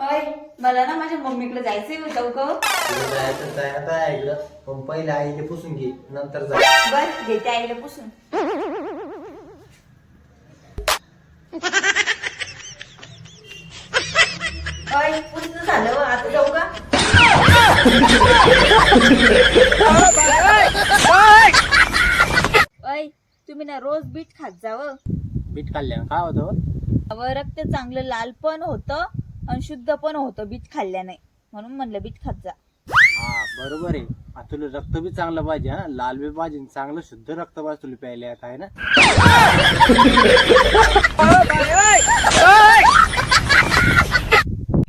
होय मला ना माझ्या मम्मीकडे जायचंय ग तुला जायचं आहे आता ऐकलं पण पहिले आईने पुसून घे. नंतर जा. बर घेते आईला पुसून. होय पुसून झालं व, आता जाऊ का? ओय तुम्ही ना रोज बीट खात जावं बीट खाल्ल्यानं काय होतं? अव रक्त चांगलं लाल पण होतं. आणि शुद्ध पण होतं बीट खाल्ल्याने म्हणून म्हणलं बीट खात जा. हा बरोबर आहे. आता तुला रक्त बी चांगलं पाहिजे हा? लाल बी पाहिजे आणि चांगलं शुद्ध रक्त पाहिजे तुला प्यायला आता आहे ना?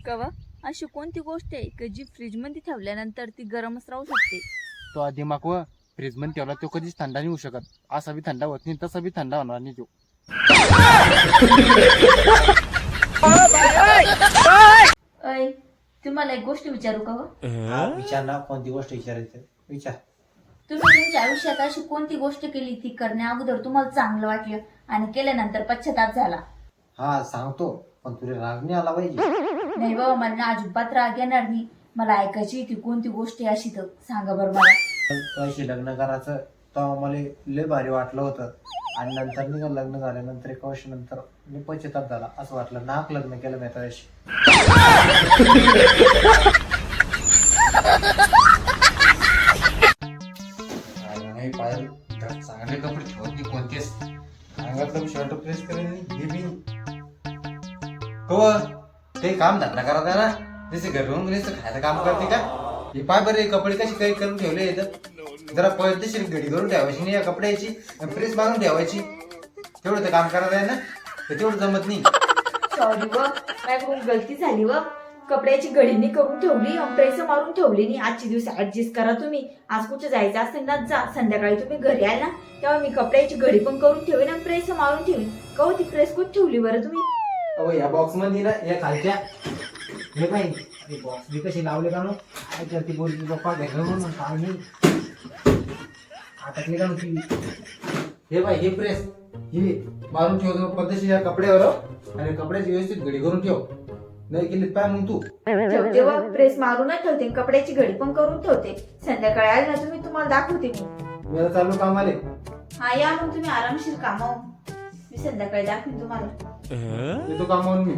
कव? अशी कोणती गोष्ट आहे की जी फ्रीजमध्ये ठेवल्यानंतर ती गरमच राहू शकते? तो आधी मग व फ्रीजमध्ये ठेवला तो कधीच थंडा नाही होऊ शकत. असा बी थंडा होत नाही तसा बी थंडा होणार नाही तो. अय तुम्हाला एक गोष्ट विचारू का हो? विचार ना कोणती गोष्ट विचारायचं? विचार. तुम्ही तुमच्या आयुष्यात अशी कोणती गोष्ट केली ती करण्या अगोदर तुम्हाला चांगलं वाटलं आणि केल्यानंतर पश्चाताप झाला? हा सांगतो पण तुला राग नाही आला पाहिजे. नाही बाबा मला ना अजिबात राग येणार नाही. मला ऐकायची ती कोणती गोष्ट आहे अशी तर सांगा बरं मला. पैसे लग्न करायचं तेव्हा मला लय भारी वाटलं होतं. आणि नंतर निघा लग्न झाल्यानंतर एका वर्षानंतर मी पश्चाताप झाला. असं वाटलं नाक लग्न केलं मी त्याशी पायल चांगले कपडे ठेवत नाही कोणतेच. अंगातलं शर्ट प्रेस करेल हे बी. ते काम धंदा करा ना जसे घरून खायचं काम करते का? हे पाय बरे कपडे कशी काही करून ठेवले येतं जरा पद्धतशीर घडी करून ठेवायची नाही या कपड्याची प्रेस मारून ठेवायची. तेवढं तर काम करायचं आहे ना? तर तेवढं जमत नाही. सॉरी व माझ्याकडून गलती झाली व. कपड्याची घडीनी करून ठेवली प्रेस मारून ठेवली नाही. आजचे दिवस ऍडजस्ट करा तुम्ही. आज कुठे जायचं असेल ना जा. संध्याकाळी तुम्ही घरी याल ना तेव्हा मी कपड्याची घडी पण करून ठेवीन आणि प्रेस मारून ठेवीन. कहो ती प्रेस कुठे ठेवली बरं तुम्ही? अहो या बॉक्समध्ये ना या खालच्या. हे हे बॉक्स बी कशी लावले का नो काय ती बोलली पप्पा घ्यायला म्हणून काय नाही. अटकले का नो ती हे बाय हे प्रेस हे मारून ठेवतो पद्धतशीर या कपड्यावर. आणि कपड्याची व्यवस्थित घडी करून ठेव. नाही केली पाय मग तू ठेवते व प्रेस मारूनच ठेवते कपड्याची घडी पण करून ठेवते. संध्याकाळी आले ना तुम्ही तुम्हाला दाखवते मी. मला चालू कामाले. हा या मग तुम्ही आरामशीर कामावून मी संध्याकाळी दाखवीन तुम्हाला. येतो कामावून मी.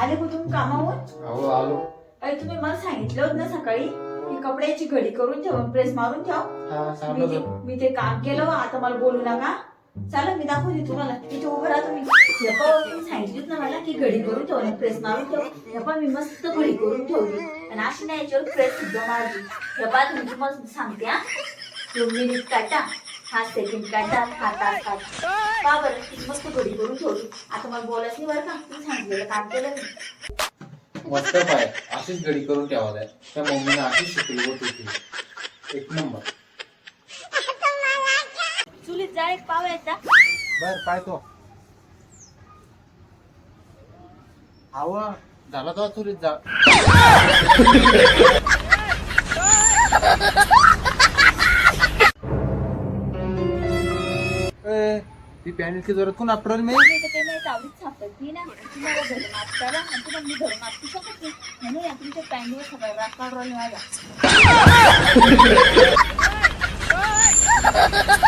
आले का तुम्ही कामावून अहो आलो. अरे तुम्ही मला सांगितलं होतं ना सकाळी की कपड्याची घडी करून ठेव प्रेस मारून ठेव. हा मी ते मी ते काम केलं आता मला बोलू नका. चला मी दाखवते तुम्हाला. तिथे उभं राहा तुम्ही. हे पाहू, तुम्ही सांगितलं ना मला की घडी करून ठेव प्रेस मारून ठेव. हे पण मी मस्त घडी करून ठेवली. आणि अशी नाही याच्यावर प्रेस सुद्धा मारली. हे पहा तुम्ही तुम्हाला सांगते हा. दोन मिनिट काटा. हा सेकंड काटा हा तास काटा का बरं? ती मस्त घडी करून ठेवली. आता मला बोलायचं नाही बरं का? सांगितलेलं काम केलं मी मस्त पाय. अशीच घडी करून ठेवायला त्या. मम्मीने अशीच शिकली होती एक नंबर. चुलीत जाळ एक पाव येता बर पाय तो. हव झाला तो चुरीत जा ती पॅन की जोरात कोण आपटवली मी मी तर काही नाही सापडली ना तुम्हाला आणि तुम्हाला मी घरून माफू शकत नाही. म्हणून या तुमच्या पॅन्टवर सगळा राग काढून माझा?